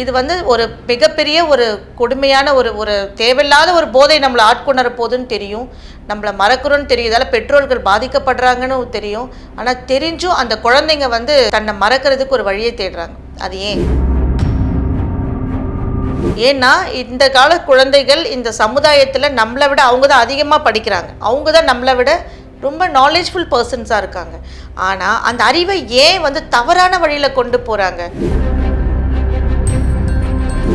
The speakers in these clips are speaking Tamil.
இது வந்து ஒரு மிகப்பெரிய ஒரு கொடுமையான ஒரு ஒரு தேவையில்லாத ஒரு போதை நம்மளை ஆட்கொணர போகுதுன்னு தெரியும். நம்மளை மறக்கிறோன்னு தெரியும். இதால் பெற்றோர்கள் பாதிக்கப்படுறாங்கன்னு தெரியும். ஆனால் தெரிஞ்சும் அந்த குழந்தைங்க வந்து தன்னை மறக்கிறதுக்கு ஒரு வழியை தேடுறாங்க. அது ஏன்? ஏன்னா இந்த கால குழந்தைகள் இந்த சமுதாயத்தில் நம்மளை விட அவங்க தான் அதிகமாக படிக்கிறாங்க. அவங்க தான் நம்மளை விட ரொம்ப நாலேஜ்ஃபுல் பர்சன்ஸாக இருக்காங்க. ஆனால் அந்த அறிவை ஏன் வந்து தவறான வழியில் கொண்டு போகிறாங்க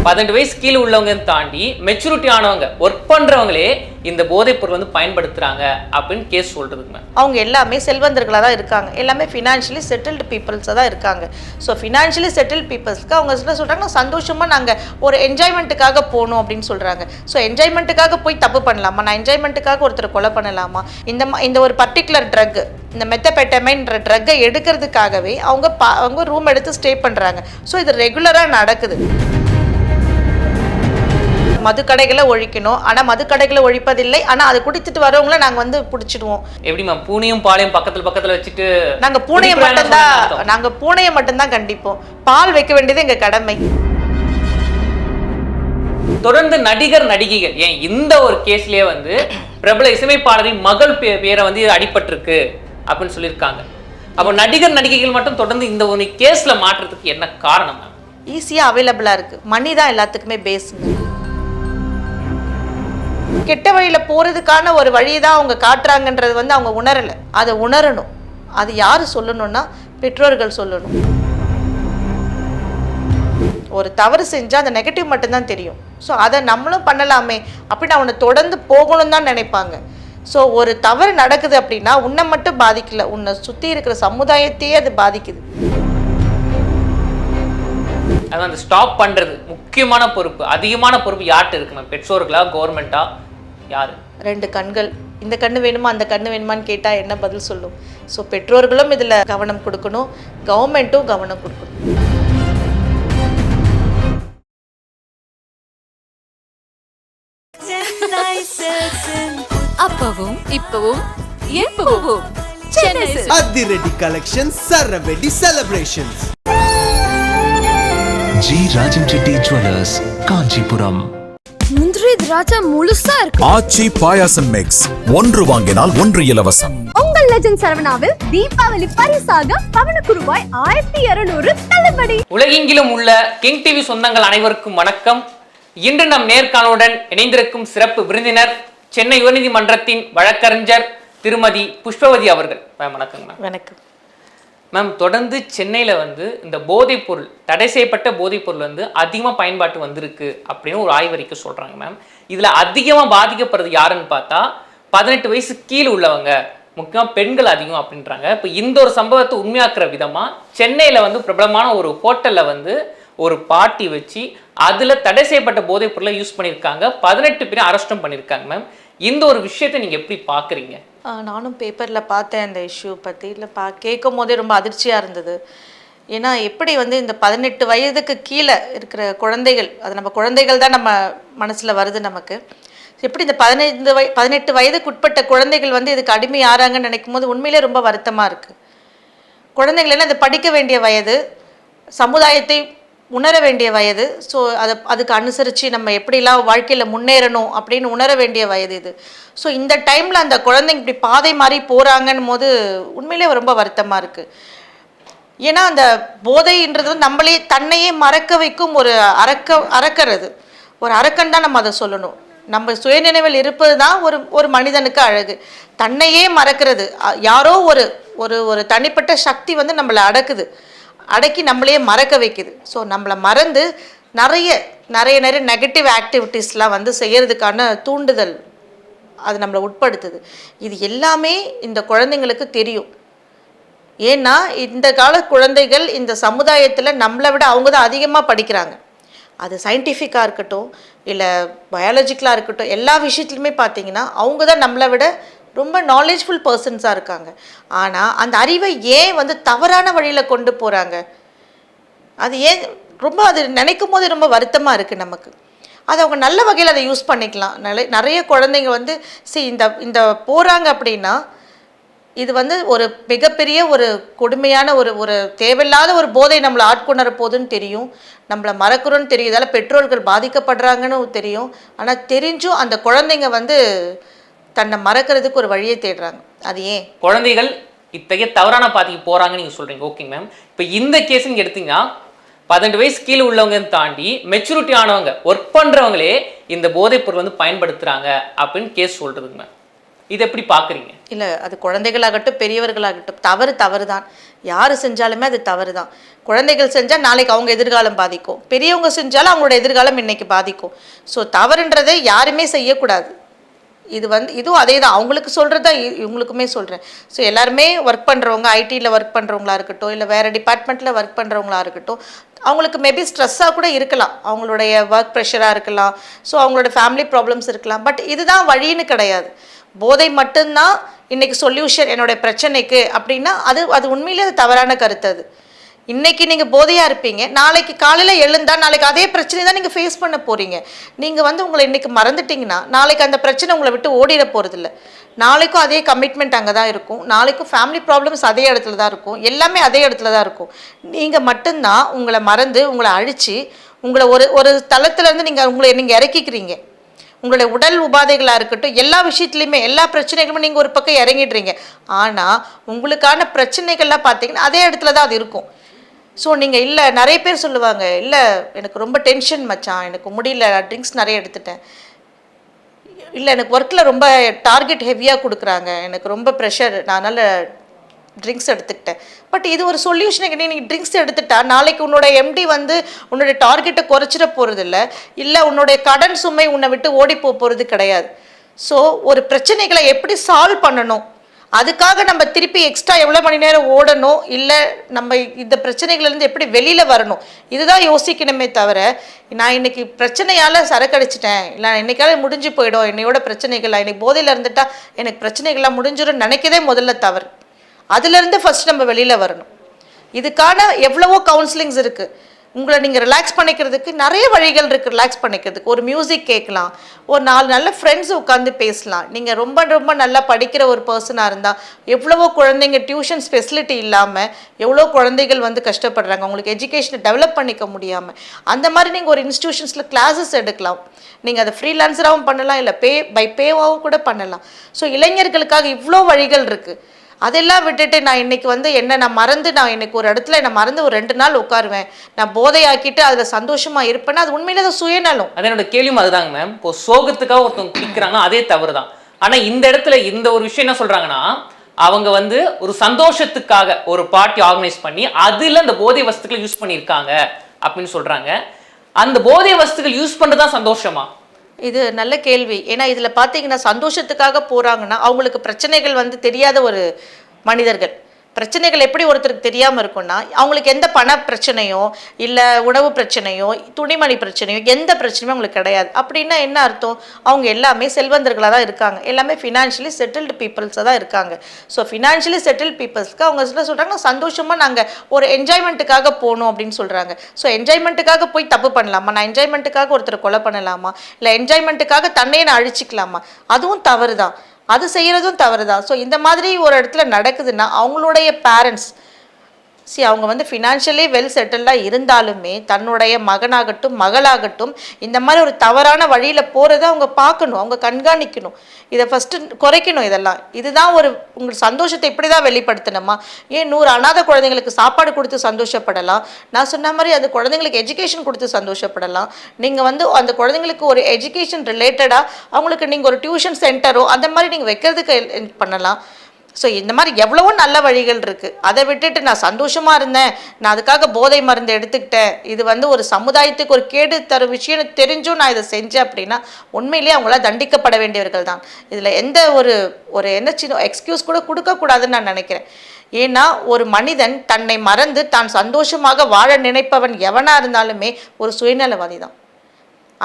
பதினெட்டு வயசு கீழே உள்ளவங்க தாண்டி மெச்சூரிட்டி ஆனவங்க ஒர்க் பண்றவங்களே இந்த போதைப் பொருள் வந்து பயன்படுத்துறாங்க அப்படின்னு கேஸ் சொல்றதுங்க அவங்க எல்லாமே செல்வந்தர்களாக தான் இருக்காங்க. எல்லாமே ஃபினான்ஷியலி செட்டில்டு பீப்புள்ஸாக தான் இருக்காங்க. ஸோ ஃபினான்ஷியலி செட்டில் பீப்புள்ஸ்க்கு அவங்க என்ன சொல்கிறாங்க சந்தோஷமாக நாங்கள் ஒரு என்ஜாய்மெண்ட்டுக்காக போகணும் அப்படின்னு சொல்கிறாங்க ஸோ என்ஜாய்மெண்ட்டுக்காக போய் தப்பு பண்ணலாமா? நான் என்ஜாய்மெண்ட்டுக்காக ஒருத்தர் கொலை பண்ணலாமா? இந்த இந்த ஒரு பர்டிகுலர் ட்ரக் இந்த மெத்தபெட்டமைன்ற ட்ரக்கை எடுக்கிறதுக்காகவே அவங்க பா அவங்க ரூம் எடுத்து ஸ்டே பண்ணுறாங்க ஸோ இது ரெகுலராக நடக்குது. மதுக்கடைகளை ஒழிக்கணும். ஆனால் மதுக்கடைகளை ஒழிப்பதில்லை. ஆனால் அதை குடிச்சிட்டு வரவங்கள நாங்கள் வந்து பிடிச்சிடுவோம். எப்படி மேம் பூனையும் பாலையும் பக்கத்துல பக்கத்துல வச்சுட்டு நாங்க பூனையை மட்டும்தான் சொன்னா அர்த்தம். நாங்க பூனையை மட்டும்தான் கண்டிப்போம். பால் வைக்க வேண்டியது எங்க கடமை. தொடர்ந்து நடிகர் நடிகைகள். ஏன் இந்த ஒரு கேஸ்லயே வந்து பிரபல இசையமைப்பாளரின் மகள் பேரை வந்து அடிபட்டிருக்கு அப்படின்னு சொல்லியிருக்காங்க. அப்போ நடிகர் நடிகைகள் மட்டும் தொடர்ந்து இந்த ஒரு கேஸ்ல மாற்றுறதுக்கு என்ன காரணம்? மேம் ஈஸியா அவைலபிளா இருக்கு. மணி தான் எல்லாத்துக்குமே பேசுங்க கெட்ட வழியில் போகிறதுக்கான ஒரு வழி தான் அவங்க காட்டுறாங்கன்றது வந்து அவங்க உணரல. அதை உணரணும். அது யார் சொல்லணும்னா பெற்றோர்கள் சொல்லணும். ஒரு தவறு செஞ்சால் அந்த நெகட்டிவ் மட்டும்தான் தெரியும். ஸோ அதை நம்மளும் பண்ணலாமே. அப்படின்னு அவனை தொடர்ந்து போகணும் தான் நினைப்பாங்க. ஸோ ஒரு தவறு நடக்குது அப்படின்னா உன்னை மட்டும் பாதிக்கல. உன்னை சுற்றி இருக்கிற சமுதாயத்தையே அது பாதிக்குது. அதான் அந்த ஸ்டாப் பண்ணுறது முக்கியமான பொறுப்பு. அதிகமான பொறுப்பு யார்கிட்ட இருக்குன்னா பெற்றோர்களா கவர்மெண்ட்டா யாரு? ரெண்டு கண்கள். இந்த கண்ணு வேணுமா அந்த கண்ணு வேணுமான்னு கேட்டால் என்ன பதில் சொல்லும்? ஸோ பெற்றோர்களும் இதில் கவனம் கொடுக்கணும். கவர்மெண்ட்டும் கவனம் கொடுக்கணும். அப்பவும் இப்பவும் எப்பவும். அதிரடி collection சரவெடி celebrations G. Rajan Reddy jewellers Kanchipuram. முந்திரி திராட்சை முழுசா இருக்கு. ஆச்சி பாயாசம் மிக்ஸ் ஒன்று வாங்கினால் ஒன்று இலவசம். உங்கள் லெஜண்ட் சரவணாவில் தீபாவளி பரிசாக பவனுக்கு ரூபாய் ஆயிரத்தி இருநூறு தள்ளுபடி. உலகெங்கிலும் உள்ள கிங் டிவி சொந்தங்கள் அனைவருக்கும் வணக்கம். இன்று நம் நேர்காணலுடன் இணைந்திருக்கும் சிறப்பு விருந்தினர் சென்னை உயர்நீதிமன்றத்தின் வழக்கறிஞர் திருமதி புஷ்பவதி அவர்கள். வணக்கம் வணக்கம். மேம் தொடர்ந்து சென்னையில் வந்து இந்த போதைப் பொருள் தடை செய்யப்பட்ட போதைப் பொருள் வந்து அதிகமாக பயன்பாட்டு வந்திருக்கு அப்படின்னு ஒரு ஆய்வறிக்கை சொல்கிறாங்க மேம் இதில் அதிகமாக பாதிக்கப்படுறது யாருன்னு பார்த்தா பதினெட்டு வயசு கீழே உள்ளவங்க முக்கியமாக பெண்கள் அதிகம் அப்படின்றாங்க. இப்போ இந்த ஒரு சம்பவத்தை உண்மையாக்குற விதமாக சென்னையில் வந்து பிரபலமான ஒரு ஹோட்டலில் வந்து ஒரு பார்ட்டி வச்சு அதில் தடை செய்யப்பட்ட போதைப் பொருளை யூஸ் பண்ணியிருக்காங்க. பதினெட்டு பேரும் அரெஸ்டும் பண்ணியிருக்காங்க மேம் இந்த ஒரு விஷயத்தை நீங்கள் எப்படி பார்க்குறீங்க நானும் பேப்பரில் பார்த்தேன் இந்த இஷ்யூ பற்றி இல்லை பா கேட்கும் போதே ரொம்ப அதிர்ச்சியாக இருந்தது. ஏன்னா எப்படி வந்து இந்த பதினெட்டு வயதுக்கு கீழே இருக்கிற குழந்தைகள் அது நம்ம குழந்தைகள் தான் நம்ம மனசில் வருது நமக்கு. எப்படி இந்த பதினைந்து வய பதினெட்டு வயதுக்கு உட்பட்ட குழந்தைகள் வந்து இதுக்கு அடிமை ஆறாங்கன்னு நினைக்கும் போது உண்மையிலே ரொம்ப வருத்தமாக இருக்குது குழந்தைகள் என்ன இது படிக்க வேண்டிய வயது சமுதாயத்தை உணர வேண்டிய வயது. ஸோ அதை அதுக்கு அனுசரித்து நம்ம எப்படிலாம் வாழ்க்கையில் முன்னேறணும் அப்படின்னு உணர வேண்டிய வயது இது. ஸோ இந்த டைமில் அந்த குழந்தைங்க இப்படி பாதை மாறி போகிறாங்கன்னு போது உண்மையிலே ரொம்ப வருத்தமாக இருக்குது ஏன்னா அந்த போதைன்றது வந்து நம்மளே தன்னையே மறக்க வைக்கும் ஒரு அறக்க அறக்கிறது ஒரு அறக்கன் தான் நம்ம அதை சொல்லணும். நம்ம சுயநினைவில் இருப்பது தான் ஒரு ஒரு மனிதனுக்கு அழகு. தன்னையே மறக்கிறது. யாரோ ஒரு ஒரு ஒரு தனிப்பட்ட சக்தி வந்து நம்மளை அடக்குது. அடக்கி நம்மளையே மறக்க வைக்குது. ஸோ நம்மளை மறந்து நிறைய நிறைய நிறைய நெகட்டிவ் ஆக்டிவிட்டீஸ்லாம் வந்து செய்கிறதுக்கான தூண்டுதல் அது நம்மளை உட்படுத்துது. இது எல்லாமே இந்த குழந்தைங்களுக்கு தெரியும். ஏன்னா இந்த கால குழந்தைகள் இந்த சமுதாயத்தில் நம்மளை விட அவங்க தான் அதிகமாக படிக்கிறாங்க. அது சயின்டிஃபிக்காக இருக்கட்டும் இல்லை பயாலஜிக்கலாக இருக்கட்டும் எல்லா விஷயத்துலையுமே பார்த்தீங்கன்னா அவங்க தான் நம்மளை விட ரொம்ப நாலேஜ்ஃபுல் பர்சன்ஸாக இருக்காங்க. ஆனால் அந்த அறிவை ஏன் வந்து தவறான வழியில் கொண்டு போகிறாங்க அது ஏன் ரொம்ப அது நினைக்கும் போது ரொம்ப வருத்தமாக இருக்குது நமக்கு. அது அவங்க நல்ல வகையில் அதை யூஸ் பண்ணிக்கலாம். நிறைய நிறைய குழந்தைங்க வந்து சரி இந்த இந்த போகிறாங்க அப்படின்னா இது வந்து ஒரு மிகப்பெரிய ஒரு கொடுமையான ஒரு ஒரு தேவையில்லாத ஒரு போதை நம்மளை ஆட்கொணர போதுன்னு தெரியும். நம்மளை மறக்கிறோன்னு தெரியும். இதால் பெற்றோர்கள் பாதிக்கப்படுறாங்கன்னு தெரியும். ஆனால் தெரிஞ்சும் அந்த குழந்தைங்க வந்து தன்னை மறக்கிறதுக்கு ஒரு வழியை தேடுறாங்க. அது ஏன்? குழந்தைகள் இத்தகைய தவறான பாதைக்கு போறாங்கன்னு நீங்க சொல்றீங்க. ஓகேங்க மேம் இப்போ இந்த கேஸ் நீங்க எடுத்தீங்கன்னா பதினெட்டு வயசு கீழே உள்ளவங்க தாண்டி மெச்சூரிட்டி ஆனவங்க ஒர்க் பண்றவங்களே இந்த போதைப் பொருள் வந்து பயன்படுத்துறாங்க அப்படின்னு கேஸ் சொல்றதுங்க மேம் இது எப்படி பாக்குறீங்க இல்லை அது குழந்தைகளாகட்டும் பெரியவர்களாகட்டும் தவறு தவறு தான் யார் செஞ்சாலுமே அது தவறு தான் குழந்தைகள் செஞ்சால் நாளைக்கு அவங்க எதிர்காலம் பாதிக்கும். பெரியவங்க செஞ்சாலும் அவங்களோட எதிர்காலம் இன்னைக்கு பாதிக்கும். ஸோ தவறுன்றதை யாருமே செய்யக்கூடாது. இது வந்து இதுவும் அதே தான் அவங்களுக்கு சொல்கிறது தான் இ- இவங்களுக்குமே சொல்கிறேன் ஸோ எல்லாருமே ஒர்க் பண்ணுறவங்க ஐடியில் ஒர்க் பண்ணுறவங்களா இருக்கட்டும் இல்லை வேறு டிபார்ட்மெண்ட்டில் ஒர்க் பண்ணுறவங்களா இருக்கட்டும் அவங்களுக்கு மேபி ஸ்ட்ரெஸ்ஸாக கூட இருக்கலாம். அவங்களுடைய ஒர்க் ப்ரெஷராக இருக்கலாம். ஸோ அவங்களோட ஃபேமிலி ப்ராப்ளம்ஸ் இருக்கலாம். பட் இதுதான் வழின்னு கிடையாது. போதை மட்டும்தான் இன்றைக்கி சொல்யூஷன் என்னோட பிரச்சனைக்கு அப்படின்னா அது அது உண்மையிலே அது தவறான கருத்து அது. இன்னைக்கு நீங்கள் போதையாக இருப்பீங்க. நாளைக்கு காலையில் எழுந்தா நாளைக்கு அதே பிரச்சனை தான் நீங்கள் ஃபேஸ் பண்ண போகிறீங்க நீங்கள் வந்து உங்களை இன்னைக்கு மறந்துட்டீங்கன்னா நாளைக்கு அந்த பிரச்சனை உங்களை விட்டு ஓடிட போகிறதில்ல நாளைக்கும் அதே கமிட்மெண்ட் அங்கே தான் இருக்கும். நாளைக்கும் ஃபேமிலி ப்ராப்ளம்ஸ் அதே இடத்துல தான் இருக்கும். எல்லாமே அதே இடத்துல தான் இருக்கும். நீங்கள் மட்டும்தான் உங்களை மறந்து உங்களை அழித்து உங்களை ஒரு ஒரு தளத்துலேருந்து நீங்கள் உங்களை நீங்கள் இறக்கிக்கிறீங்க. உங்களுடைய உடல் உபாதைகளாக இருக்கட்டும் எல்லா விஷயத்துலையுமே எல்லா பிரச்சனைகளுமே நீங்கள் ஒரு பக்கம் இறங்கிடுறீங்க. ஆனால் உங்களுக்கான பிரச்சனைகள்லாம் பார்த்தீங்கன்னா அதே இடத்துல தான் அது இருக்கும். ஸோ நீங்கள் இல்லை நிறைய பேர் சொல்லுவாங்க இல்லை எனக்கு ரொம்ப டென்ஷன் மச்சான் எனக்கு முடியல ட்ரிங்க்ஸ் நிறைய எடுத்துட்டேன். இல்லை எனக்கு ஒர்க்கில் ரொம்ப டார்கெட் ஹெவியாக கொடுக்குறாங்க எனக்கு ரொம்ப ப்ரெஷர் நான் அதனால் ட்ரிங்க்ஸ் எடுத்துக்கிட்டேன். பட் இது ஒரு சொல்யூஷனுக்கு நீ நீங்கள் ட்ரிங்க்ஸ் எடுத்துட்டா நாளைக்கு உன்னோட எம்டி வந்து உன்னோட டார்கெட்டை குறைச்சிட போகிறது இல்லை இல்லை உன்னோடைய கடன் சுமை உன்னை விட்டு ஓடி போக போகிறது கிடையாது. ஸோ ஒரு பிரச்சனைகளை எப்படி சால்வ் பண்ணணும்? அதுக்காக நம்ம திருப்பி எக்ஸ்ட்ரா எவ்வளோ மணி நேரம் ஓடணும்? இல்லை நம்ம இந்த பிரச்சனைகள்லேருந்து எப்படி வெளியில் வரணும்? இதுதான் யோசிக்கணுமே தவிர நான் இன்னைக்கு பிரச்சனையால் சரக்கடிச்சிட்டேன். இல்லை இன்னைக்கால முடிஞ்சு போயிடும். என்னையோட பிரச்சனைகள் நான் இன்னைக்கு போதையில் இருந்துட்டா எனக்கு பிரச்சனைகள்லாம் முடிஞ்சிடும் நினைக்கதே முதல்ல தவறு. அதுலேருந்து ஃபஸ்ட் நம்ம வெளியில் வரணும். இதுக்கான எவ்வளவோ கவுன்சிலிங்ஸ் இருக்குது உங்களை நீங்கள் ரிலாக்ஸ் பண்ணிக்கிறதுக்கு நிறைய வழிகள் இருக்குது ரிலாக்ஸ் பண்ணிக்கிறதுக்கு. ஒரு மியூசிக் கேட்கலாம். ஒரு நாலு நல்ல ஃப்ரெண்ட்ஸ் உட்காந்து பேசலாம். நீங்கள் ரொம்ப ரொம்ப நல்லா படிக்கிற ஒரு பர்சனாக இருந்தால் எவ்வளவோ குழந்தைங்க டியூஷன் ஃபெசிலிட்டி இல்லாமல் எவ்வளோ குழந்தைகள் வந்து கஷ்டப்படுறாங்க. உங்களுக்கு எஜுகேஷனை டெவலப் பண்ணிக்க முடியாமல் அந்த மாதிரி நீங்கள் ஒரு இன்ஸ்டியூஷன்ஸில் கிளாஸஸ் எடுக்கலாம். நீங்கள் அதை ஃப்ரீலான்சராகவும் பண்ணலாம் இல்லை பே பை பேவாகவும் கூட பண்ணலாம். ஸோ இளைஞர்களுக்காக இவ்வளோ வழிகள் இருக்குது அதெல்லாம் விட்டுட்டு நான் இன்னைக்கு வந்து என்ன நான் மறந்து நான் இன்னைக்கு ஒரு இடத்துல நான் மறந்து ஒரு ரெண்டு நாள் உட்காருவேன். நான் போதையாக்கிட்டு அதில் சந்தோஷமா இருப்பேன்னா அது உண்மையில அது சுயநலம். அது என்னோட கேள்வியும் அதுதாங்க மேம் இப்போ சோகத்துக்காக ஒருத்தவங்க குடிக்கிறாங்கன்னா அதே தவறு தான் ஆனா இந்த இடத்துல இந்த ஒரு விஷயம் என்ன சொல்றாங்கன்னா அவங்க வந்து ஒரு சந்தோஷத்துக்காக ஒரு பார்ட்டி ஆர்கனைஸ் பண்ணி அதுல அந்த போதை வஸ்துக்களை யூஸ் பண்ணியிருக்காங்க அப்படின்னு சொல்றாங்க. அந்த போதை வஸ்துக்கள் யூஸ் பண்ணுறது தான் சந்தோஷமா? இது நல்ல கேள்வி. ஏன்னா இதில் பார்த்தீங்கன்னா சந்தோஷத்துக்காக போகிறாங்கன்னா அவங்களுக்கு பிரச்சனைகள் வந்து தெரியாத ஒரு மனிதர்கள். பிரச்சனைகள் எப்படி ஒருத்தருக்கு தெரியாமல் இருக்கும்னா அவங்களுக்கு எந்த பண பிரச்சனையோ இல்லை உணவு பிரச்சனையோ துணிமணி பிரச்சனையோ எந்த பிரச்சனையும் அவங்களுக்கு கிடையாது. அப்படின்னா என்ன அர்த்தம்? அவங்க எல்லாமே செல்வந்தர்களாக தான் இருக்காங்க. எல்லாமே ஃபினான்ஷியலி செட்டில்டு பீப்புள்ஸாக தான் இருக்காங்க. ஸோ ஃபினான்ஷியலி செட்டில் பீப்புள்ஸ்க்கு அவங்க என்ன சொல்கிறாங்க சந்தோஷமாக நாங்கள் ஒரு என்ஜாய்மெண்ட்டுக்காக போகணும் அப்படின்னு சொல்கிறாங்க ஸோ என்ஜாய்மெண்ட்டுக்காக போய் தப்பு பண்ணலாமா? நான் என்ஜாய்மெண்ட்டுக்காக ஒருத்தர் கொலை பண்ணலாமா? இல்லை என்ஜாய்மெண்ட்டுக்காக தன்னையை நான் அழிச்சிக்கலாமா? அதுவும் தவறு தான் அது செய்கிறதும் தவறு தான் ஸோ இந்த மாதிரி ஒரு இடத்துல நடக்குதுன்னா அவங்களுடைய பேரண்ட்ஸ் சி அவங்க வந்து ஃபினான்ஷியலி வெல் செட்டில்டாக இருந்தாலுமே தன்னுடைய மகனாகட்டும் மகளாகட்டும் இந்த மாதிரி ஒரு தவறான வழியில் போகிறத அவங்க பார்க்கணும் அவங்க கண்காணிக்கணும். இதை ஃபஸ்ட்டு குறைக்கணும் இதெல்லாம். இதுதான் ஒரு உங்கள் சந்தோஷத்தை இப்படி தான் வெளிப்படுத்தணுமா? ஏன் நூறு அநாத குழந்தைங்களுக்கு சாப்பாடு கொடுத்து சந்தோஷப்படலாம்? நான் சொன்ன மாதிரி அந்த குழந்தைங்களுக்கு எஜுகேஷன் கொடுத்து சந்தோஷப்படலாம். நீங்கள் வந்து அந்த குழந்தைங்களுக்கு ஒரு எஜுகேஷன் ரிலேட்டடாக அவங்களுக்கு நீங்கள் ஒரு டியூஷன் சென்டரோ அந்த மாதிரி நீங்கள் வைக்கிறதுக்கு பண்ணலாம். ஸோ இந்த மாதிரி எவ்வளவோ நல்ல வழிகள் இருக்குது அதை விட்டுட்டு நான் சந்தோஷமாக இருந்தேன். நான் அதுக்காக போதை மருந்து எடுத்துக்கிட்டேன். இது வந்து ஒரு சமுதாயத்துக்கு ஒரு கேடு தரும் விஷயம் தெரிஞ்சும் நான் இதை செஞ்சேன் அப்படின்னா உண்மையிலேயே அவங்களாம் தண்டிக்கப்பட வேண்டியவர்கள் தான். இதில் எந்த ஒரு ஒரு என்ன சின்ன எக்ஸ்கியூஸ் கூட கொடுக்கக்கூடாதுன்னு நான் நினைக்கிறேன். ஏன்னா ஒரு மனிதன் தன்னை மறந்து தான் சந்தோஷமாக வாழ நினைப்பவன் எவனாக இருந்தாலுமே ஒரு சுயநலவாதி தான்.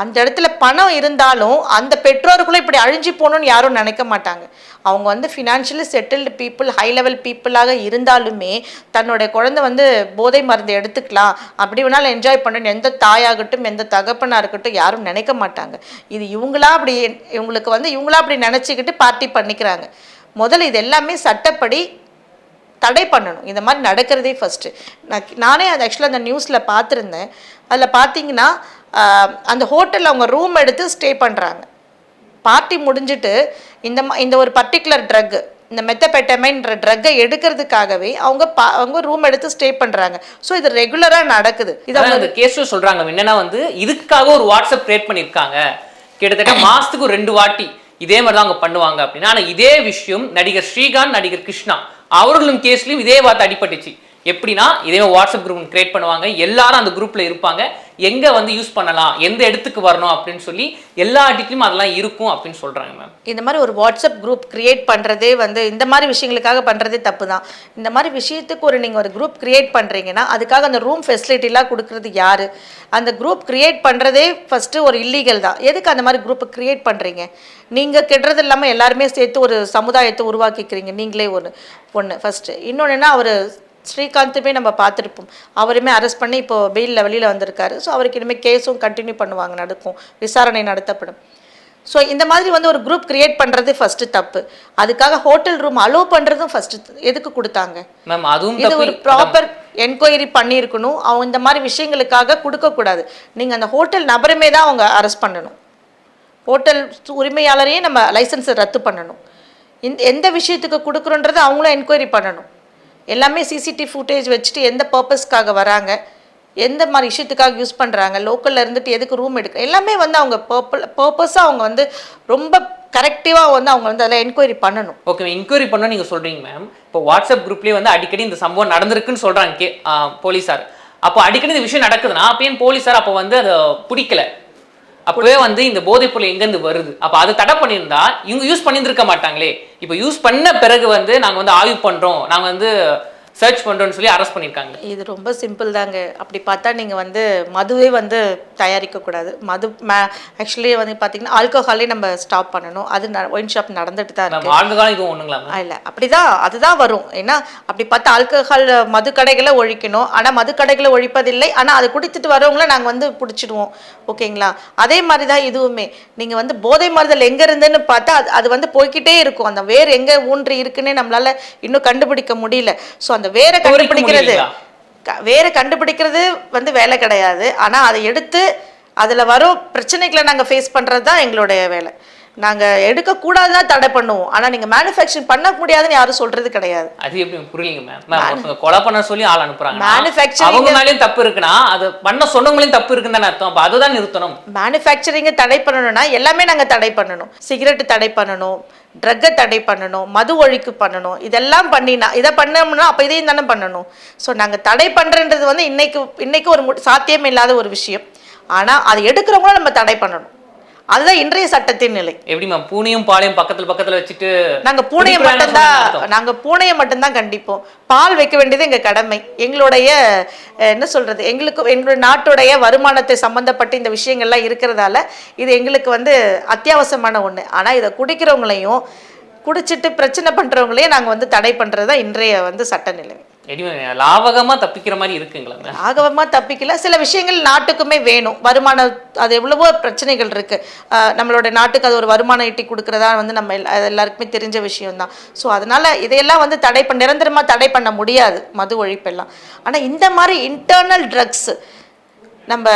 அந்த இடத்துல பணம் இருந்தாலும் அந்த பெற்றோர்களும் இப்படி அழிஞ்சு போகணும்னு யாரும் நினைக்க மாட்டாங்க. அவங்க வந்து financially settled people high level பீப்புளாக இருந்தாலுமே தன்னுடைய குழந்தை வந்து போதை மருந்து எடுத்துக்கலாம். அப்படி வேணாலும் என்ஜாய் பண்ணணும். எந்த தாயாகட்டும் எந்த தகப்பனாக இருக்கட்டும் யாரும் நினைக்க மாட்டாங்க. இது இவங்களா அப்படி இவங்களுக்கு வந்து இவங்களா அப்படி நினச்சிக்கிட்டு பார்ட்டி பண்ணிக்கிறாங்க. முதல்ல இது எல்லாமே சட்டப்படி தடை பண்ணணும். இந்த மாதிரி நடக்கிறதே ஃபஸ்ட்டு நான் நானே அது ஆக்சுவலாக அந்த நியூஸில் பார்த்துருந்தேன். அதில் பார்த்தீங்கன்னா அந்த ஹோட்டலில் அவங்க ரூம் எடுத்து ஸ்டே பண்ணுறாங்க பார்ட்டி முடிஞ்சிட்டு இந்த இந்த ஒரு பர்டிகுலர் ட்ரக் இந்த மெத்தபெட்டமைன்ற ட்ரக்கை எடுக்கிறதுக்காகவே அவங்க பா அவங்க ரூம் எடுத்து ஸ்டே பண்ணுறாங்க ஸோ இது ரெகுலராக நடக்குது. இது அவங்க அந்த கேஸ்ல சொல்றாங்க. என்னன்னா வந்து இதுக்காக ஒரு வாட்ஸ்அப் கிரியேட் பண்ணிருக்காங்க கிட்டத்தட்ட மாசத்துக்கு ஒரு ரெண்டு வாட்டி இதே மாதிரி தான் அவங்க பண்ணுவாங்க அப்படின்னா. ஆனா இதே விஷயம் நடிகர் ஸ்ரீகாந்த் நடிகர் கிருஷ்ணா அவர்களும் கேஸ்லயும் இதே வார்த்தை அடிபட்டுச்சு. எப்படின்னா இதே வாட்ஸ்அப் குரூப் கிரியேட் பண்ணுவாங்க. எல்லாரும் அந்த குரூப்ல இருப்பாங்க. எங்க வந்து யூஸ் பண்ணலாம்? எந்த இடத்துக்கு வரணும்? அப்படின்னு சொல்லி எல்லா இடத்துலயும் அதெல்லாம் இருக்கும் அப்படின்னு சொல்றாங்க மேம் இந்த மாதிரி ஒரு வாட்ஸ்அப் குரூப் கிரியேட் பண்ணுறதே வந்து இந்த மாதிரி விஷயங்களுக்காக பண்ணுறதே தப்பு தான். இந்த மாதிரி விஷயத்துக்கு ஒரு நீங்கள் ஒரு குரூப் கிரியேட் பண்ணுறீங்கன்னா அதுக்காக அந்த ரூம் ஃபெசிலிட்டிலாம் கொடுக்குறது யார்? அந்த குரூப் கிரியேட் பண்ணுறதே ஃபஸ்ட்டு ஒரு இல்லீகல் தான். எதுக்கு அந்த மாதிரி குரூப்பை கிரியேட் பண்ணுறீங்க நீங்கள் கெடுறது இல்லாமல் எல்லாருமே சேர்த்து ஒரு சமுதாயத்தை உருவாக்கிக்கிறீங்க. நீங்களே ஒன்று ஒன்று ஃபஸ்ட்டு இன்னொன்றுன்னா அவர் ஸ்ரீகாந்துமே நம்ம பார்த்துருப்போம். அவருமே அரெஸ்ட் பண்ணி இப்போ பெயிலில் வெளியில் வந்திருக்காரு. ஸோ அவருக்கு இனிமேல் கேஸும் கண்டினியூ பண்ணுவாங்க நடக்கும். விசாரணை நடத்தப்படும். ஸோ இந்த மாதிரி வந்து ஒரு குரூப் கிரியேட் பண்ணுறது ஃபஸ்ட்டு தப்பு. அதுக்காக ஹோட்டல் ரூம் அலோவ் பண்ணுறதும் ஃபஸ்ட்டு எதுக்கு கொடுத்தாங்க? மேம் அதுவும் இது ஒரு ப்ராப்பர் என்கொயரி பண்ணியிருக்கணும். அவங்க இந்த மாதிரி விஷயங்களுக்காக கொடுக்கக்கூடாது. நீங்கள் அந்த ஹோட்டல் நபருமே தான் அவங்க அரெஸ்ட் பண்ணணும். ஹோட்டல் உரிமையாளரையே நம்ம லைசன்ஸை ரத்து பண்ணணும். இந்த எந்த விஷயத்துக்கு கொடுக்குறோன்றதை அவங்களும் என்கொயரி பண்ணணும். எல்லாமே சிசிடிவி ஃபுட்டேஜ் வச்சுட்டு எந்த பர்பஸ்க்காக வராங்க எந்த மாதிரி விஷயத்துக்காக யூஸ் பண்ணுறாங்க லோக்கலில் இருந்துட்டு எதுக்கு ரூம் எடுக்க எல்லாமே வந்து அவங்க பர்பல் பர்பஸாக அவங்க வந்து ரொம்ப கரெக்டிவாக வந்து அவங்க வந்து அதில் என்கொயரி பண்ணணும். ஓகே என்கொயரி பண்ண நீங்கள் சொல்கிறீங்க மேம் இப்போ வாட்ஸ்அப் குரூப்லேயே வந்து அடிக்கடி இந்த சம்பவம் நடந்திருக்குன்னு சொல்கிறாங்க கே போலீஸார். அப்போ அடிக்கடி இந்த விஷயம் நடக்குதுன்னா அப்போ ஏன் போலீஸார் அப்போ வந்து அதை பிடிக்கல? அப்பவே வந்து இந்த போதைப் பொருள் எங்கேருந்து வருது? அப்போ அது தடை பண்ணியிருந்தா இவங்க யூஸ் பண்ணியிருந்திருக்க மாட்டாங்களே. இப்போ யூஸ் பண்ண பிறகு வந்து நாங்கள் வந்து ஆய்வு பண்ணுறோம் நாங்கள் வந்து சர்ச் பண்றோம்னு சொல்லி அரெஸ்ட் பண்ணியிருக்காங்க இது ரொம்ப சிம்பிள் தாங்க. அப்படி பார்த்தா நீங்கள் வந்து மதுவே வந்து தயாரிக்கக்கூடாது மது ஆக்சுவலி வந்து பார்த்தீங்கன்னா ஆல்கஹாலே நம்ம ஸ்டாப் பண்ணணும். அது ஒயின் ஷாப் நடந்துட்டு தான் இருக்கு. காலம் இதுவும் ஒண்ணுங்களா மேம் இல்லை. அப்படிதான் அதுதான் வரும். ஏன்னா அப்படி பார்த்தா ஆல்கஹால் மது கடைகளை ஒழிக்கணும். ஆனால் மது கடைகளை ஒழிப்பதில்லை. ஆனால் அது குடிச்சிட்டு வரவங்கள நாங்கள் வந்து பிடிச்சிடுவோம். ஓகேங்களா? அதே மாதிரி தான் இதுவுமே. நீங்கள் வந்து போதை மருந்தல் எங்கே இருந்துன்னு பார்த்தா அது அது வந்து போய்க்கிட்டே இருக்கும். அந்த வேர் எங்கே ஊன்றி இருக்குன்னே நம்மளால இன்னும் கண்டுபிடிக்க முடியல. ஸோ அந்த இப்போ வரைக்கும் கண்டுபிடிக்கிறது. வேரை கண்டுபிடிக்கிறது வந்து வேலை கிடையாது. ஆனால் அதை எடுத்து அதில் வரும் பிரச்சனைகளை நாங்கள் ஃபேஸ் பண்ணுறது தான் எங்களுடைய வேலை. நாங்கள் எடுக்கக்கூடாதுன்னா தடை பண்ணுவோம். ஆனால் நீங்கள் மேனுஃபேக்சரிங் பண்ண முடியாதுன்னு யாரும் சொல்கிறது கிடையாது. அது எப்படி புரியலைங்க மேம் கொலை பண்ண சொல்லி ஆள் அனுப்புறாங்க. Manufacturing- அவங்க மேலேயும் தப்பு இருக்குன்னா அது பண்ண சொன்னவங்களையும் தப்பு இருக்குன்னு தானே அர்த்தம். அப்போ அதுதான் நிறுத்தணும். மேனுஃபேக்சரிங்கை தடை பண்ணணும்னா எல்லாமே நாங்கள் தடை பண்ணணும். சிகரெட்டு தடை பண்ணணும் ட்ரக்கை தடை பண்ணணும் மது ஒழிப்பு பண்ணணும். இதெல்லாம் பண்ணினா இதை பண்ணோம்னா அப்போ இதையும் தானே பண்ணணும். ஸோ நாங்கள் தடை பண்ணுறன்றது வந்து இன்னைக்கு இன்னைக்கு ஒரு மு- சாத்தியம் இல்லாத ஒரு விஷயம். ஆனால் அதை எடுக்கிறவங்களும் நம்ம தடை பண்ணணும். அதுதான் இன்றைய சட்டத்தின் நிலை. எப்படி மேம் பூனையும் பாலையும் பக்கத்துல பக்கத்துல வச்சுட்டு நாங்க பூனையை மட்டும்தான். நாங்க பூனையை மட்டும்தான் கண்டிப்போம். பால் வைக்க வேண்டியது எங்க கடமை. எங்களுடைய என்ன சொல்றது எங்களுக்கு எங்களுடைய நாட்டுடைய வருமானத்தை சம்பந்தப்பட்ட இந்த விஷயங்கள்லாம் இருக்கிறதால இது எங்களுக்கு வந்து அத்தியாவசியமான ஒண்ணு. ஆனா இதை குடிக்கிறவங்களையும் குடிச்சிட்டு பிரச்சனை பண்றவங்களையும் நாங்க வந்து தடை பண்றது தான் இன்றைய வந்து சட்ட நிலைமை. எப்படி தப்பிக்கிற மாதிரி இருக்குங்களா? லாபகமாக தப்பிக்கல. சில விஷயங்கள் நாட்டுக்குமே வேணும். வருமானம் அது எவ்வளவோ பிரச்சனைகள் இருக்கு. நம்மளோட நாட்டுக்கு அது ஒரு வருமானம் ஈட்டி கொடுக்குறதா வந்து நம்ம எல்லா- அது எல்லாருக்குமே தெரிஞ்ச விஷயம்தான். ஸோ அதனால இதையெல்லாம் வந்து தடை பண்ண நிரந்தரமாக தடை பண்ண முடியாது. மது ஒழிப்பெல்லாம். ஆனால் இந்த மாதிரி இன்டர்னல் ட்ரக்ஸ் நம்ம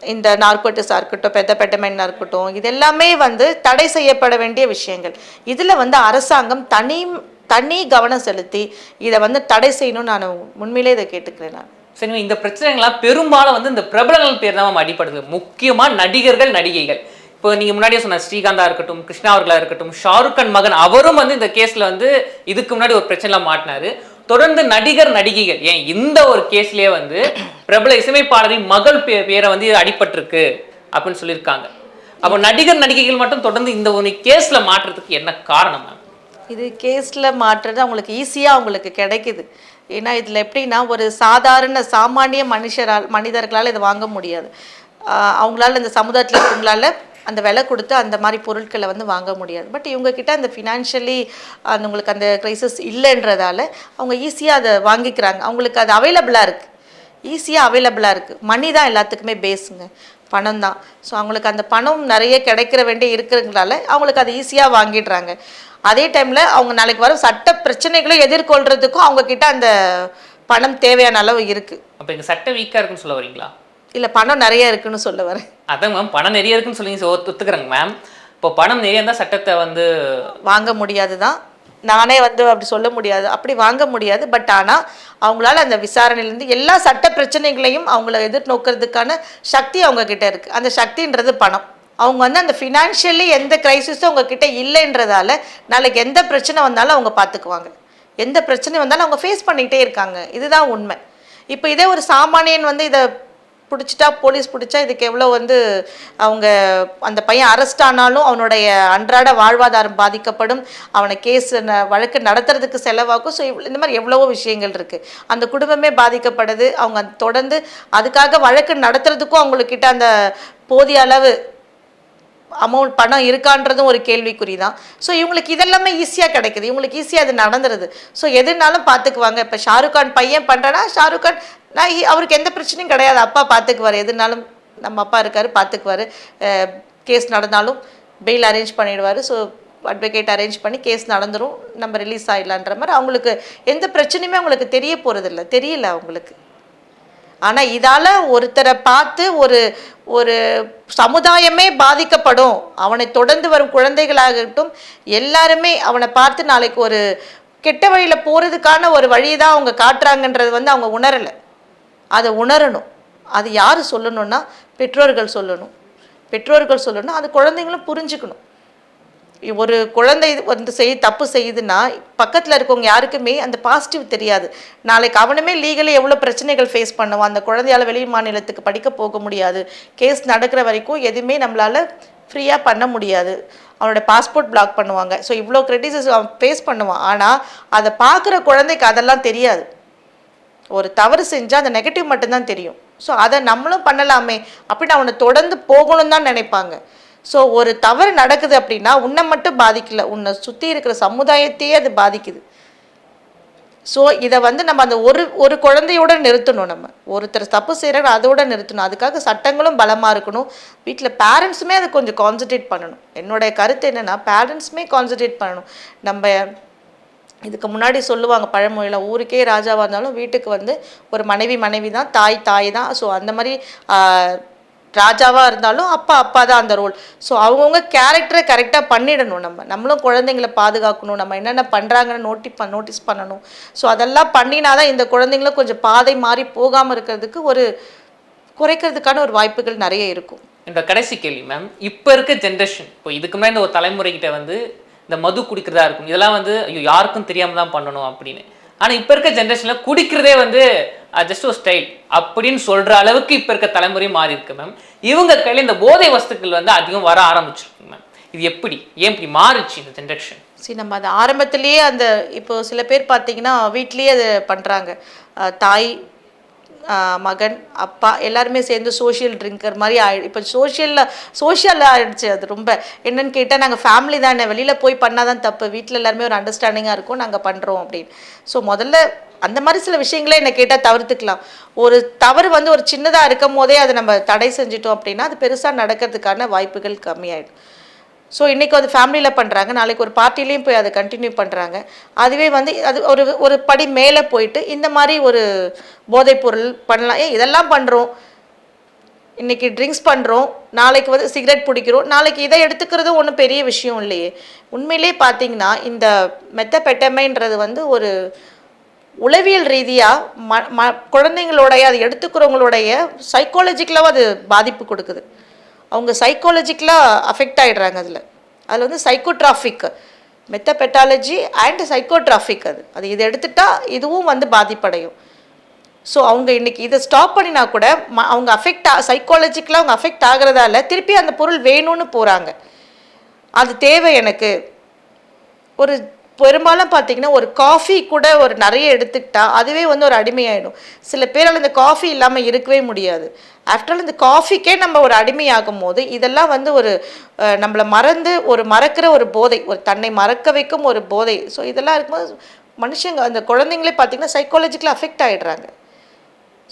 இந்த நார்கோட்டிஸாக இருக்கட்டும் பெத்தபெட்டமைனாக இருக்கட்டும் இது எல்லாமே வந்து தடை செய்யப்பட வேண்டிய விஷயங்கள். இதில் வந்து அரசாங்கம் தனி தனி கவனம் செலுத்தி இதை வந்து தடை செய்யணும்னு நான் உண்மையிலே இதை கேட்டுக்கிறேன் நான். சரி இந்த பிரச்சனைகள்லாம் பெரும்பாலும் வந்து இந்த பிரபலங்கள் பேர் தான் அடிப்படுது முக்கியமாக நடிகர்கள் நடிகைகள். இப்போ நீங்கள் முன்னாடியே சொன்ன ஸ்ரீகாந்தா இருக்கட்டும் கிருஷ்ணா அவர்களாக இருக்கட்டும் ஷாருக் கான் மகன் அவரும் வந்து இந்த கேஸில் வந்து இதுக்கு முன்னாடி ஒரு பிரச்சனைலாம் மாட்டினாரு. தொடர்ந்து நடிகர் நடிகைகள். ஏன் இந்த ஒரு கேஸ்லயே வந்து பிரபல இசையமைப்பாளரின் மகள் பே பேரை வந்து அடிபட்டிருக்கு அப்படின்னு சொல்லியிருக்காங்க. அப்போ நடிகர் நடிகைகள் மட்டும் தொடர்ந்து இந்த ஒரு கேஸில் மாற்றுறதுக்கு என்ன காரணம் இது கேஸில் மாற்றுறது அவங்களுக்கு ஈஸியாக அவங்களுக்கு கிடைக்குது. ஏன்னா இதில் எப்படின்னா ஒரு சாதாரண சாமானிய மனுஷரால் மனிதர்களால் இதை வாங்க முடியாது. அவங்களால இந்த சமுதாயத்தில் இருக்கவங்களால அந்த விலை கொடுத்து அந்த மாதிரி பொருட்களை வந்து வாங்க முடியாது. பட் இவங்கக்கிட்ட அந்த ஃபினான்ஷியலி அந்த உங்களுக்கு அந்த க்ரைசஸ் இல்லைன்றதால அவங்க ஈஸியாக அதை வாங்கிக்கிறாங்க. அவங்களுக்கு அது அவைலபிளாக இருக்குது ஈஸியாக அவைலபிளாக இருக்குது மணி தான் எல்லாத்துக்குமே பேஸுங்க பணம் தான். ஸோ அவங்களுக்கு அந்த பணம் நிறைய கிடைக்கிற வேண்டிய இருக்கிறதுனால அவங்களுக்கு அதை ஈஸியாக வாங்கிடுறாங்க. அதே டைமில் அவங்க நாளைக்கு வரும் சட்ட பிரச்சனைகளை எதிர்கொள்கிறதுக்கும் அவங்க கிட்ட அந்த பணம் தேவையான அளவு இருக்குது அப்போ எங்கள் சட்டம் வீக்காக இருக்குன்னு சொல்ல வரீங்களா? இல்லை பணம் நிறைய இருக்குன்னு சொல்ல வரேன். அதான் மேம் பணம் நிறைய இருக்குன்னு சொல்லி ஒத்து- ஒத்துக்கிறேங்க மேம் இப்போ பணம் நிறைய இருந்தால் சட்டத்தை வந்து வாங்க முடியாது தான் நானே வந்து அப்படி சொல்ல முடியாது. அப்படி வாங்க முடியாது. பட் ஆனால் அவங்களால அந்த விசாரணையிலேருந்து எல்லா சட்ட பிரச்சனைகளையும் அவங்கள எதிர்நோக்கிறதுக்கான சக்தி அவங்க கிட்ட இருக்குது அந்த சக்தின்றது பணம். அவங்க வந்து அந்த ஃபினான்ஷியலி எந்த கிரைசிஸும் அவங்கக்கிட்ட இல்லைன்றதால நாளைக்கு எந்த பிரச்சனை வந்தாலும் அவங்க பார்த்துக்குவாங்க எந்த பிரச்சனை வந்தாலும் அவங்க ஃபேஸ் பண்ணிக்கிட்டே இருக்காங்க. இதுதான் உண்மை. இப்போ இதே ஒரு சாமானியன் வந்து இதை பிடிச்சிட்டா போலீஸ் பிடிச்சா இதுக்கு எவ்வளோ வந்து அவங்க அந்த பையன் அரெஸ்ட் ஆனாலும் அவனுடைய அன்றாட வாழ்வாதாரம் பாதிக்கப்படும். அவனை கேஸ் வழக்கு நடத்துறதுக்கு செலவாகும். ஸோ இந்த மாதிரி எவ்வளவோ விஷயங்கள் இருக்குது அந்த குடும்பமே பாதிக்கப்படுது. அவங்க தொடர்ந்து அதுக்காக வழக்கு நடத்துறதுக்கும் அவங்கக்கிட்ட அந்த போதிய அளவு அமௌண்ட் பணம் இருக்கான்றதும் ஒரு கேள்விக்குறி தான் ஸோ இவங்களுக்கு இதெல்லாமே ஈஸியாக கிடைக்குது. இவங்களுக்கு ஈஸியாக அது நடந்துருது. ஸோ எதுனாலும் பார்த்துக்குவாங்க இப்போ ஷாருக் கான் பையன் பண்ணுறனா ஷாருக் கான் நான் அவருக்கு எந்த பிரச்சனையும் கிடையாது. அப்பா பார்த்துக்குவார் எதுனாலும் நம்ம அப்பா இருக்காரு பார்த்துக்குவார் கேஸ் நடந்தாலும் பெயில் அரேஞ்ச் பண்ணிடுவார். ஸோ அட்வொகேட் அரேஞ்ச் பண்ணி கேஸ் நடந்துடும் நம்ம ரிலீஸ் ஆகிடலான்ற மாதிரி. அவங்களுக்கு எந்த பிரச்சனையுமே அவங்களுக்கு தெரிய போகிறதில்ல தெரியல அவங்களுக்கு. ஆனால் இதால் ஒருத்தரை பார்த்து ஒரு ஒரு சமுதாயமே பாதிக்கப்படும். அவனை தொடர்ந்து வரும் குழந்தைகளாகட்டும் எல்லாருமே அவனை பார்த்து நாளைக்கு ஒரு கெட்ட வழியில் போகிறதுக்கான ஒரு வழி தான் அவங்க காட்டுறாங்கன்றது வந்து அவங்க உணரலை. அதை உணரணும். அது யார் சொல்லணும்னா பெற்றோர்கள் சொல்லணும். பெற்றோர்கள் சொல்லணும் அது குழந்தைங்களும் புரிஞ்சுக்கணும். ஒரு குழந்தை வந்து செய் தப்பு செய்யுதுன்னா பக்கத்தில் இருக்கவங்க யாருக்குமே அந்த பாசிட்டிவ் தெரியாது. நாளைக்கு அவனுமே லீகலி எவ்வளோ பிரச்சனைகள் ஃபேஸ் பண்ணுவான். அந்த குழந்தையால் வெளி மாநிலத்துக்கு படிக்க போக முடியாது. கேஸ் நடக்கிற வரைக்கும் எதுவுமே நம்மளால் ஃப்ரீயாக பண்ண முடியாது. அவனோட பாஸ்போர்ட் பிளாக் பண்ணுவாங்க. ஸோ இவ்வளோ கிரிட்டிசிஸ் அவன் ஃபேஸ் பண்ணுவான். ஆனால் அதை பார்க்குற குழந்தைக்கு அதெல்லாம் தெரியாது. ஒரு தவறு செஞ்சால் அந்த நெகட்டிவ் மட்டும்தான் தெரியும். ஸோ அதை நம்மளும் பண்ணலாமே. அப்படின்னு அவனை தொடர்ந்து போகணும் தான் நினைப்பாங்க. ஸோ ஒரு தவறு நடக்குது அப்படின்னா உன்னை மட்டும் பாதிக்கல. உன்னை சுற்றி இருக்கிற சமுதாயத்தையே அது பாதிக்குது. ஸோ இதை வந்து நம்ம அந்த ஒரு ஒரு குழந்தையோட நிறுத்தணும் நம்ம. ஒருத்தர் தப்பு செய்கிறாங்க அதோட நிறுத்தணும். அதுக்காக சட்டங்களும் பலமாக இருக்கணும். வீட்டில் பேரண்ட்ஸுமே அதை கொஞ்சம் கான்சன்ட்ரேட் பண்ணணும். என்னுடைய கருத்து என்னென்னா பேரண்ட்ஸுமே கான்சன்ட்ரேட் பண்ணணும். நம்ம இதுக்கு முன்னாடி சொல்லுவாங்க பழமொழியில் ஊருக்கே ராஜாவாக இருந்தாலும் வீட்டுக்கு வந்து ஒரு மனைவி மனைவி தான் தாய் தாய் தான் ஸோ அந்த மாதிரி ராஜாவாக இருந்தாலும் அப்பா அப்பா தான் அந்த ரோல் ஸோ அவங்கவுங்க கேரக்டரை கரெக்டாக பண்ணிடணும் நம்ம. நம்மளும் குழந்தைங்கள பாதுகாக்கணும். நம்ம என்னென்ன பண்ணுறாங்கன்னு நோட்டி ப நோட்டீஸ் பண்ணணும். ஸோ அதெல்லாம் பண்ணினா தான் இந்த குழந்தைங்களும் கொஞ்சம் பாதை மாறி போகாமல் இருக்கிறதுக்கு ஒரு குறைக்கிறதுக்கான ஒரு வாய்ப்புகள் நிறைய இருக்கும். இந்த கடைசி கேள்வி மேம் இப்போ இருக்க ஜென்ரேஷன் இப்போ இதுக்கு முன்னாடி இந்த ஒரு தலைமுறைகிட்ட வந்து இந்த மது குடிக்கிறதா இருக்கும் இதெல்லாம் வந்து ஐயோ யாருக்கும் தெரியாமல் தான் பண்ணணும் அப்படின்னு. ஆனால் இப்போ இருக்க ஜென்ரேஷனில் குடிக்கிறதே வந்து ஜஸ்ட் ஒரு ஸ்டைல் அப்படின்னு சொல்கிற அளவுக்கு இப்போ இருக்க தலைமுறை மாறி இருக்கு மேம் இவங்க கையில் இந்த போதை வஸ்துக்கள் வந்து அதிகம் வர ஆரம்பிச்சிருக்கு மேம் இது எப்படி? ஏன் இப்படி மாறுச்சு இந்த ஜென்ரேஷன் சரி நம்ம அது ஆரம்பத்திலேயே அந்த இப்போ சில பேர் பார்த்தீங்கன்னா வீட்லேயே அது பண்ணுறாங்க தாய் மகன் அப்பா எல்லாருமே சேர்ந்து சோஷியல் ட்ரிங்கர் மாதிரி ஆயி இப்போ சோஷியலில் சோஷியல் ஆயிடுச்சு அது ரொம்ப. என்னன்னு கேட்டால் நாங்கள் ஃபேமிலி தானே. வெளியில் போய் பண்ணால் தான் தப்பு. வீட்டில் எல்லாருமே ஒரு அண்டர்ஸ்டாண்டிங்காக இருக்கும். நாங்கள் பண்ணுறோம் அப்படின்னு. ஸோ முதல்ல அந்த மாதிரி சில விஷயங்களே என்னை கேட்டால் தவிர்த்துக்கலாம். ஒரு தவறு வந்து ஒரு சின்னதாக இருக்கும் போதே அதை நம்ம தடை செஞ்சிட்டோம் அப்படின்னா அது பெருசாக நடக்கிறதுக்கான வாய்ப்புகள் கம்மியாயிடும். ஸோ இன்றைக்கி அது ஃபேமிலியில் பண்ணுறாங்க நாளைக்கு ஒரு பார்ட்டிலையும் போய் அதை கண்டினியூ பண்ணுறாங்க அதுவே வந்து அது ஒரு ஒரு படி மேலே போயிட்டு இந்த மாதிரி ஒரு போதைப்பொருள் பண்ணலாம். ஏன் இதெல்லாம் பண்ணுறோம் இன்றைக்கி ட்ரிங்க்ஸ் பண்ணுறோம் நாளைக்கு வந்து சிகரெட் பிடிக்கிறோம். நாளைக்கு இதை எடுத்துக்கிறதும் ஒன்றும் பெரிய விஷயம் இல்லையே. உண்மையிலே பார்த்தீங்கன்னா இந்த மெத்தப்பெட்டமைன்றது வந்து ஒரு உளவியல் ரீதியாக ம ம குழந்தைங்களுடைய அது எடுத்துக்கிறவங்களுடைய சைக்காலஜிக்கலாகவும் அது பாதிப்பு கொடுக்குது. அவங்க சைக்காலஜிக்கலாக அஃபெக்ட் ஆகிடுறாங்க அதில். அதில் வந்து சைக்கோட்ராஃபிக் மெத்தபெட்டாலஜி அண்ட் சைக்கோட்ராஃபிக் அது. அது இதை எடுத்துட்டால் இதுவும் வந்து பாதிப்படையும். ஸோ அவங்க இன்றைக்கி இதை ஸ்டாப் பண்ணினா கூட ம அவங்க அஃபெக்ட் சைக்காலஜிக்கலாக அவங்க அஃபெக்ட் ஆகிறதால திருப்பி அந்த பொருள் வேணும்னு போகிறாங்க அது தேவை எனக்கு. ஒரு பெரும்பாலும் பார்த்தீங்கன்னா ஒரு காஃபி கூட ஒரு நிறைய எடுத்துக்கிட்டா அதுவே வந்து ஒரு அடிமையாயிடும். சில பேரால் இந்த காஃபி இல்லாமல் இருக்கவே முடியாது. ஆஃப்டர் இந்த காஃபிக்கே நம்ம ஒரு அடிமையாகும் போது இதெல்லாம் வந்து ஒரு நம்மளை மறந்து ஒரு மறக்கிற ஒரு போதை ஒரு தன்னை மறக்க வைக்கும் ஒரு போதை. ஸோ இதெல்லாம் இருக்கும்போது மனுஷங்க அந்த குழந்தைங்களே பார்த்தீங்கன்னா சைக்காலஜிக்கலாக அஃபெக்ட் ஆகிடுறாங்க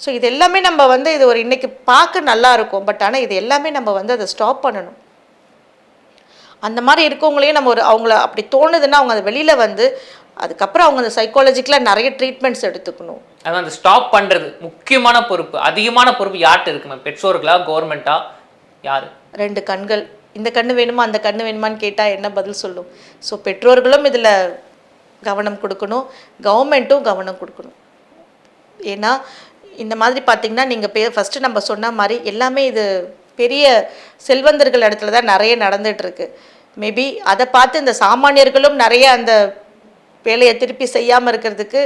ஸோ இது எல்லாமே நம்ம வந்து இது ஒரு இன்னைக்கு பார்க்க நல்லா இருக்கும். பட் ஆனால் இது எல்லாமே நம்ம வந்து அதை ஸ்டாப் பண்ணணும். அந்த மாதிரி இருக்கவங்களையும் நம்ம ஒரு அவங்கள அப்படி தோணுதுன்னா அவங்க அதை வெளியில் வந்து அதுக்கப்புறம் அவங்க அந்த சைக்காலஜிக்கலாக நிறைய ட்ரீட்மெண்ட்ஸ் எடுத்துக்கணும். அதான் அந்த ஸ்டாப் பண்றது. முக்கியமான பொறுப்பு. அதிகமான பொறுப்பு யார்கிட்ட இருக்கு மேம் பெற்றோர்களா கவர்மெண்ட்டா யாரு? ரெண்டு கண்கள். இந்த கண்ணு வேணுமா அந்த கண்ணு வேணுமான்னு கேட்டால் என்ன பதில் சொல்லும்? ஸோ பெற்றோர்களும் இதில் கவனம் கொடுக்கணும். கவர்மெண்ட்டும் கவனம் கொடுக்கணும். ஏன்னா இந்த மாதிரி பார்த்தீங்கன்னா நீங்கள் பே ஃபஸ்ட்டு நம்ம சொன்ன மாதிரி எல்லாமே இது பெரிய செல்வந்தர்கள் இடத்துல தான் நிறைய நடந்துகிட்ருக்கு. மேபி அதை பார்த்து இந்த சாமானியர்களும் நிறைய அந்த வேலையை திருப்பி செய்யாமல் இருக்கிறதுக்கு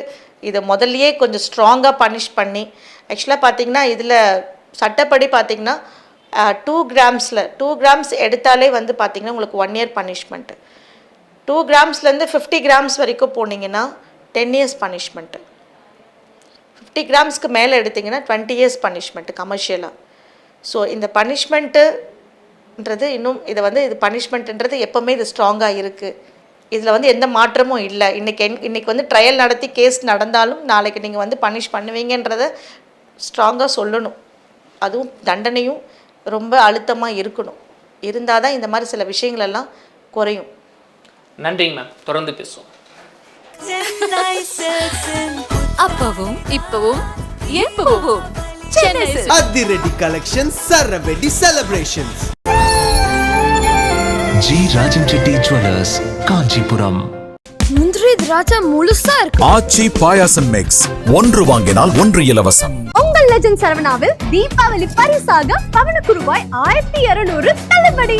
இதை முதல்லையே கொஞ்சம் ஸ்ட்ராங்காக பனிஷ் பண்ணி ஆக்சுவலாக பார்த்திங்கன்னா இதில் சட்டப்படி பார்த்தீங்கன்னா டூ கிராம்ஸில் டூ கிராம்ஸ் எடுத்தாலே வந்து பார்த்திங்கன்னா உங்களுக்கு ஒன் இயர் பனிஷ்மெண்ட்டு டூ கிராம்ஸ்லேருந்து ஃபிஃப்டி கிராம்ஸ் வரைக்கும் போனீங்கன்னா டென் இயர்ஸ் பனிஷ்மெண்ட்டு ஃபிஃப்டி கிராம்ஸ்க்கு மேலே எடுத்தீங்கன்னா டுவெண்ட்டி இயர்ஸ் பனிஷ்மெண்ட்டு கமர்ஷியலாக ஸோ இந்த பனிஷ்மெண்ட்டுன்றது இன்னும் இதை வந்து இது பனிஷ்மெண்ட்டுன்றது எப்போவுமே இது ஸ்ட்ராங்காக இருக்குது இதில் வந்து எந்த மாற்றமும் இல்லை. இன்றைக்கி என் இன்றைக்கி வந்து ட்ரையல் நடத்தி கேஸ் நடந்தாலும் நாளைக்கு நீங்கள் வந்து பனிஷ் பண்ணுவீங்கன்றத ஸ்ட்ராங்காக சொல்லணும். அதுவும் தண்டனையும் ரொம்ப அழுத்தமாக இருக்கணும். இருந்தால் தான் இந்த மாதிரி சில விஷயங்கள் எல்லாம் குறையும். நன்றிங்க மேம் தொடர்ந்து பேசுவோம். அப்பவும் இப்பவும் எப்பவும். அதிரடி collection சரவெடி celebrations G Rajan Reddy jewellers Kanchipuram முந்திரி திராட்சை முழுசா இருக்கு. ஆச்சி பாயாசம் மிக்ஸ் ஒன்று வாங்கினால் ஒன்று இலவசம். உங்கள் லெஜண்ட் சரவணாவில் தீபாவளி பரிசாக பவனுக்கு ரூபாய் ஆயிரத்தி இருநூறு தள்ளுபடி.